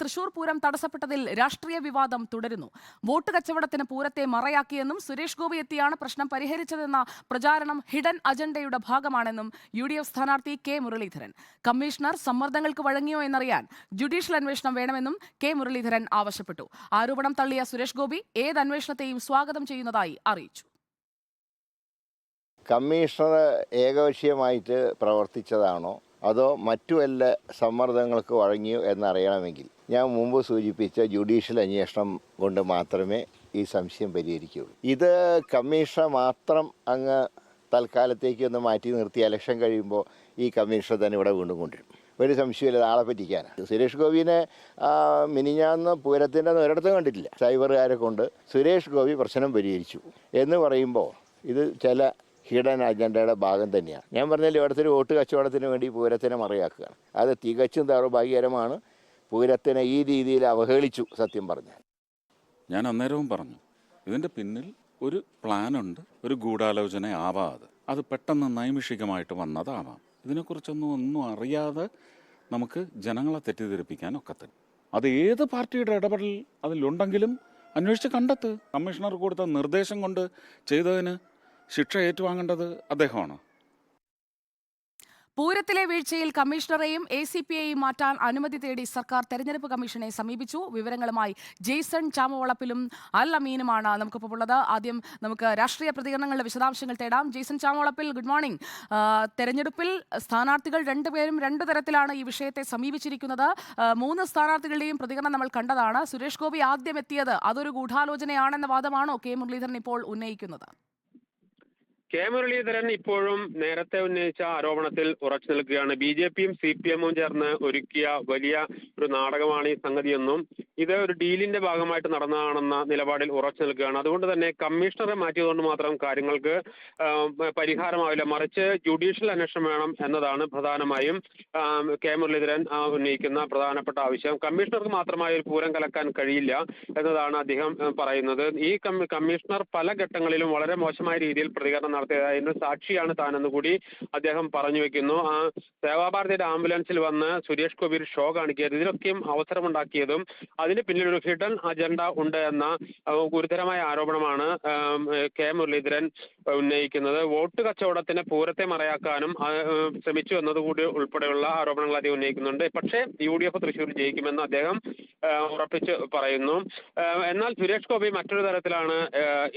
തൃശൂർ പൂരം തടസ്സപ്പെട്ടതിൽ രാഷ്ട്രീയ വിവാദം തുടരുന്നു. വോട്ട് കച്ചവടത്തിന് പൂരത്തെ മറയാക്കിയെന്നും സുരേഷ് ഗോപി എത്തിയാണ് പ്രശ്നം പരിഹരിച്ചതെന്ന പ്രചാരണം ഹിഡൻ അജണ്ടയുടെ ഭാഗമാണെന്നും യു ഡി എഫ് സ്ഥാനാർത്ഥി കെ മുരളീധരൻ. കമ്മീഷണർ സമ്മർദ്ദങ്ങൾക്ക് വഴങ്ങിയോ എന്നറിയാൻ ജുഡീഷ്യൽ അന്വേഷണം വേണമെന്നും കെ മുരളീധരൻ ആവശ്യപ്പെട്ടു. ആരോപണം തള്ളിയ സുരേഷ് ഗോപി ഏത് അന്വേഷണത്തെയും സ്വാഗതം ചെയ്യുന്നതായി അറിയിച്ചു. കമ്മീഷണർ ഏകപക്ഷീയമായിട്ട് പ്രവർത്തിച്ചതാണോ? അതോ മറ്റു വല്ല സമ്മർദ്ദങ്ങൾക്ക് വഴങ്ങിയോ എന്നറിയണമെങ്കിൽ ഞാൻ മുമ്പ് സൂചിപ്പിച്ച ജുഡീഷ്യൽ അന്വേഷണം കൊണ്ട് മാത്രമേ ഈ സംശയം പരിഹരിക്കുകയുള്ളൂ. ഇത് കമ്മീഷണർ മാത്രം അങ്ങ് തൽക്കാലത്തേക്ക് ഒന്ന് മാറ്റി നിർത്തി ഇലക്ഷൻ കഴിയുമ്പോൾ ഈ കമ്മീഷൻ തന്നെ ഇവിടെ വീണ്ടും കൊണ്ടുവരും. ഒരു സംശയമില്ല ആളെ പറ്റിക്കാനാണ് സുരേഷ് ഗോപിനെ മിനിഞ്ഞാന്ന് പൂരത്തിന്റെ ഒരിടത്തും കണ്ടിട്ടില്ല. സൈബറുകാരെ കൊണ്ട് സുരേഷ് ഗോപി പ്രശ്നം പരിഹരിച്ചു എന്ന് പറയുമ്പോൾ ഇത് ചില ഹിഡൻ അജണ്ടയുടെ ഭാഗം തന്നെയാണ് ഞാൻ പറഞ്ഞാൽ ഇവിടുത്തെ വോട്ട് കച്ചവടത്തിന് വേണ്ടി പൂരത്തിനെ മറിയാക്കുകയാണ്. അത് തികച്ചും ദൗർഭാഗ്യകരമാണ്. പൂരത്തിനെ ഈ രീതിയിൽ അവഹേളിച്ചു സത്യം പറഞ്ഞാൽ. ഞാൻ അന്നേരവും പറഞ്ഞു ഇതിന്റെ പിന്നിൽ ഒരു പ്ലാനുണ്ട് ഒരു ഗൂഢാലോചന ആവാതെ അത് പെട്ടെന്ന് നൈമിഷികമായിട്ട് വന്നതാവാം. ഇതിനെക്കുറിച്ചൊന്നും ഒന്നും അറിയാതെ നമുക്ക് ജനങ്ങളെ തെറ്റിദ്ധരിപ്പിക്കാൻ ഒക്കത്തില്ല. അത് ഏത് പാർട്ടിയുടെ ഇടപെടൽ അതിലുണ്ടെങ്കിലും അന്വേഷിച്ച് കണ്ടെത്ത്. കമ്മീഷണർ കൊടുത്ത നിർദ്ദേശം കൊണ്ട് ചെയ്തതിന് ശിക്ഷ ഏറ്റുവാങ്ങേണ്ടത് അദ്ദേഹമാണ്. പൂരത്തിലെ വീഴ്ചയിൽ കമ്മീഷണറെയും എ സി പി ഐയും മാറ്റാൻ അനുമതി തേടി സർക്കാർ തെരഞ്ഞെടുപ്പ് കമ്മീഷനെ സമീപിച്ചു. വിവരങ്ങളുമായി ജെയ്സൺ ചാമവളപ്പിലും അൽ അമീനുമാണ് നമുക്കിപ്പോൾ ഉള്ളത്. ആദ്യം നമുക്ക് രാഷ്ട്രീയ പ്രതികരണങ്ങളുടെ വിശദാംശങ്ങൾ തേടാം. Jaison Chamavalappil good morning. തെരഞ്ഞെടുപ്പിൽ സ്ഥാനാർത്ഥികൾ രണ്ടുപേരും രണ്ടു തരത്തിലാണ് ഈ വിഷയത്തെ സമീപിച്ചിരിക്കുന്നത്. മൂന്ന് സ്ഥാനാർത്ഥികളുടെയും പ്രതികരണം നമ്മൾ കണ്ടതാണ്. സുരേഷ് ഗോപി ആദ്യം എത്തിയത് അതൊരു ഗൂഢാലോചനയാണെന്ന വാദമാണോ കെ മുരളീധരൻ ഇപ്പോൾ ഉന്നയിക്കുന്നത്. കെ മുരളീധരൻ ഇപ്പോഴും നേരത്തെ ഉന്നയിച്ച ആരോപണത്തിൽ ഉറച്ചു നിൽക്കുകയാണ്. ബി ജെ പിയും സി പി എമ്മും ചേർന്ന് ഒരുക്കിയ വലിയ ഒരു നാടകമാണ് ഈ സംഗതിയെന്നും ഇത് ഒരു ഡീലിന്റെ ഭാഗമായിട്ട് നടന്നതാണെന്ന നിലപാടിൽ ഉറച്ചു നിൽക്കുകയാണ്. അതുകൊണ്ട് തന്നെ കമ്മീഷണറെ മാറ്റിയതുകൊണ്ട് മാത്രം കാര്യങ്ങൾക്ക് പരിഹാരമാവില്ല. മറിച്ച് ജുഡീഷ്യൽ അന്വേഷണം വേണം എന്നതാണ് പ്രധാനമായും കെ. മുരളീധരൻ ഉന്നയിക്കുന്ന പ്രധാനപ്പെട്ട ആവശ്യം. കമ്മീഷണർക്ക് മാത്രമായി ഒരു പൂരം കലക്കാൻ കഴിയില്ല എന്നതാണ് അദ്ദേഹം പറയുന്നത്. ഈ കമ്മീഷണർ പല ഘട്ടങ്ങളിലും വളരെ മോശമായ രീതിയിൽ പ്രതികരണം നടത്തിയതായിരുന്നു സാക്ഷിയാണ് താനെന്ന് കൂടി അദ്ദേഹം പറഞ്ഞു വെക്കുന്നു. ആ സേവാഭാരതിയുടെ ആംബുലൻസിൽ വന്ന് സുരേഷ് ഗോപി ഷോ കാണിക്കിയത് ഇതിലൊക്കെയും അവസരമുണ്ടാക്കിയതും അതിന് പിന്നിൽ ഒരു ഹിഡൻ അജണ്ട ഉണ്ട് എന്ന ഗുരുതരമായ ആരോപണമാണ് കെ മുരളീധരൻ ഉന്നയിക്കുന്നത്. വോട്ട് കച്ചവടത്തിന് പൂരത്തെ മറയാക്കാനും ശ്രമിച്ചു എന്നതുകൂടി ഉൾപ്പെടെയുള്ള ആരോപണങ്ങൾ അദ്ദേഹം ഉന്നയിക്കുന്നുണ്ട്. പക്ഷേ യു ഡി എഫ് തൃശ്ശൂർ ജയിക്കുമെന്ന് അദ്ദേഹം ഉറപ്പിച്ച് പറയുന്നു. എന്നാൽ സുരേഷ് ഗോപി മറ്റൊരു തരത്തിലാണ്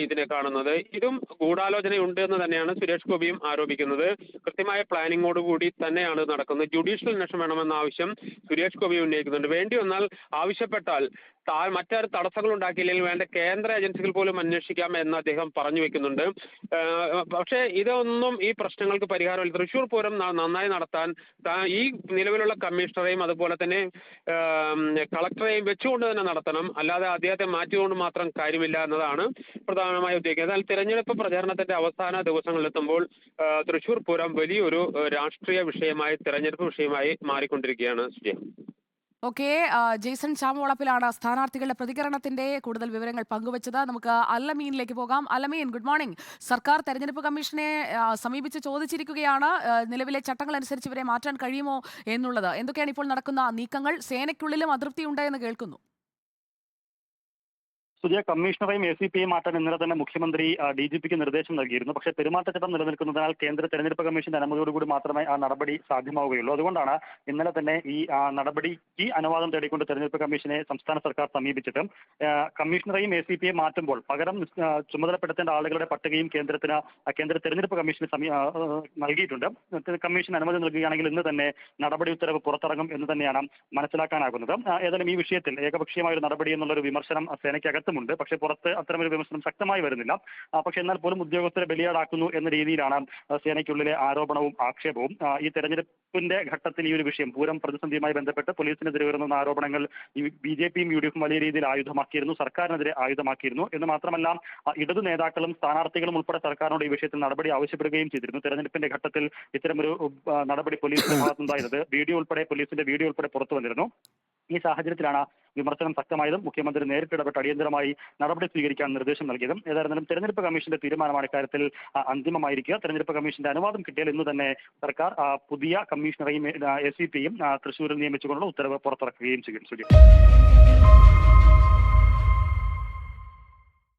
ഇതിനെ കാണുന്നത്. ഇതും ഗൂഢാലോചനയുണ്ട് എന്ന് തന്നെയാണ് സുരേഷ് ഗോപിയും ആരോപിക്കുന്നത്. കൃത്യമായ പ്ലാനിങ്ങോട് കൂടി തന്നെയാണ് നടക്കുന്നത്. ജുഡീഷ്യൽ അന്വേഷണം വേണമെന്ന ആവശ്യം സുരേഷ് ഗോപി ഉന്നയിക്കുന്നുണ്ട്. വേണ്ടി വന്നാൽ ആവശ്യപ്പെട്ടാൽ മറ്റാരും തടസ്സങ്ങൾ ഉണ്ടാക്കിയില്ലെങ്കിൽ വേണ്ട കേന്ദ്ര ഏജൻസികൾ പോലും അന്വേഷിക്കാം എന്ന് അദ്ദേഹം പറഞ്ഞു വെക്കുന്നുണ്ട്. പക്ഷേ ഇതൊന്നും ഈ പ്രശ്നങ്ങൾക്ക് പരിഹാരമില്ല. തൃശൂർ പൂരം നന്നായി നടത്താൻ ഈ നിലവിലുള്ള കമ്മീഷണറെയും അതുപോലെ തന്നെ കളക്ടറേയും വെച്ചുകൊണ്ട് തന്നെ നടത്തണം. അല്ലാതെ അദ്ദേഹത്തെ മാറ്റിക്കൊണ്ട് മാത്രം കാര്യമില്ല എന്നതാണ് പ്രധാനമായും ഉദ്ദേശിക്കുന്നത്. എന്നാൽ തിരഞ്ഞെടുപ്പ് പ്രചാരണത്തിന്റെ അവസാന ദിവസങ്ങളിലെത്തുമ്പോൾ തൃശൂർ പൂരം വലിയൊരു രാഷ്ട്രീയ വിഷയമായി തിരഞ്ഞെടുപ്പ് വിഷയമായി മാറിക്കൊണ്ടിരിക്കുകയാണ് ശ്രീ ഓക്കെ ജെയ്സൺ ചാമവളപ്പിലാണ് സ്ഥാനാർത്ഥികളുടെ പ്രതികരണത്തിന്റെ കൂടുതൽ വിവരങ്ങൾ പങ്കുവച്ചത്. നമുക്ക് അല്ലമീനിലേക്ക് പോകാം. അലമീൻ ഗുഡ് മോർണിംഗ് സർക്കാർ തെരഞ്ഞെടുപ്പ് കമ്മീഷനെ സമീപിച്ച് ചോദിച്ചിരിക്കുകയാണ്. നിലവിലെ ചട്ടങ്ങൾ അനുസരിച്ച് ഇവരെ മാറ്റാൻ കഴിയുമോ എന്നുള്ളത്. എന്തൊക്കെയാണ് ഇപ്പോൾ നടക്കുന്ന നീക്കങ്ങൾ? സേനയ്ക്കുള്ളിലും അതൃപ്തി എന്ന് കേൾക്കുന്നു. പുതിയ കമ്മീഷണറെയും എ സി പിയും മാറ്റാൻ ഇന്നലെ തന്നെ മുഖ്യമന്ത്രി ഡി ജി പിക്ക് നിർദ്ദേശം നൽകിയിരുന്നു. പക്ഷേ പെരുമാറ്റച്ചട്ടം നിലനിൽക്കുന്നതിനാൽ കേന്ദ്ര തെരഞ്ഞെടുപ്പ് കമ്മീഷന്റെ അനുമതിയോടുകൂടി മാത്രമേ ആ നടപടി സാധ്യമാവുകയുള്ളൂ. അതുകൊണ്ടാണ് ഇന്നലെ തന്നെ ഈ നടപടി നടപടിക്ക് അനുവാദം തേടിക്കൊണ്ട് തെരഞ്ഞെടുപ്പ് കമ്മീഷനെ സംസ്ഥാന സർക്കാർ സമീപിച്ചിട്ടും കമ്മീഷണറെയും എ സി പിയെ മാറ്റുമ്പോൾ പകരം ചുമതലപ്പെടുത്തേണ്ട ആളുകളുടെ പട്ടികയും കേന്ദ്രത്തിന് കേന്ദ്ര തെരഞ്ഞെടുപ്പ് കമ്മീഷന് നൽകിയിട്ടുണ്ട്. കമ്മീഷൻ അനുമതി നൽകുകയാണെങ്കിൽ ഇന്ന് തന്നെ നടപടി ഉത്തരവ് പുറത്തിറങ്ങും എന്ന് തന്നെയാണ് മനസ്സിലാക്കാനാകുന്നത്. ഏതായാലും ഈ വിഷയത്തിൽ ഏകപക്ഷീയമായ ഒരു നടപടി എന്നുള്ളൊരു വിമർശനം ആ, സേനയ്ക്കകത്തുമുണ്ട് പക്ഷേ പുറത്ത് അത്തരമൊരു വിമർശനം ശക്തമായി വരുന്നില്ല. പക്ഷേ എന്നാൽ പോലും ഉദ്യോഗസ്ഥരെ ബലിയാടാക്കുന്നു എന്ന രീതിയിലാണ് സേനയ്ക്കുള്ളിലെ ആരോപണവും ആക്ഷേപവും. ഈ തെരഞ്ഞെടുപ്പിന്റെ ഘട്ടത്തിൽ ഈ ഒരു വിഷയം പൂരം പ്രതിസന്ധിയുമായി ബന്ധപ്പെട്ട് പോലീസിനെതിരെ ഉയർന്ന ആരോപണങ്ങൾ ബി ജെ പിയും യു ഡി എഫും വലിയ രീതിയിൽ ആയുധമാക്കിയിരുന്നു സർക്കാരിനെതിരെ ആയുധമാക്കിയിരുന്നു എന്ന് മാത്രമല്ല ഇടതു നേതാക്കളും സ്ഥാനാർത്ഥികളും ഉൾപ്പെടെ സർക്കാരിനോട് ഈ വിഷയത്തിൽ നടപടി ആവശ്യപ്പെടുകയും ചെയ്തിരുന്നു. തെരഞ്ഞെടുപ്പിന്റെ ഘട്ടത്തിൽ ഇത്തരമൊരു നടപടി പോലീസിന്റെ ഭാഗത്തുണ്ടായിരുന്നത് വീഡിയോ ഉൾപ്പെടെ പോലീസിന്റെ വീഡിയോ ഉൾപ്പെടെ പുറത്തു വന്നിരുന്നു. ഈ സാഹചര്യത്തിലാണ് വിമർശനം ശക്തമായതും മുഖ്യമന്ത്രി നേരിട്ട് ഇടപെട്ട് അടിയന്തരമായി നടപടി സ്വീകരിക്കാൻ നിർദ്ദേശം നൽകിയതും. ഏതായിരുന്നാലും തെരഞ്ഞെടുപ്പ് കമ്മീഷന്റെ തീരുമാനമാണ് ഇക്കാര്യത്തിൽ അന്തിമമായിരിക്കുക. തെരഞ്ഞെടുപ്പ് കമ്മീഷന്റെ അനുവാദം കിട്ടിയാൽ ഇന്ന് തന്നെ സർക്കാർ പുതിയ കമ്മീഷണറെയും എസ് സി പിയും തൃശൂരിൽ നിയമിച്ചുകൊണ്ടുള്ള ഉത്തരവ് പുറത്തിറക്കുകയും ചെയ്യും.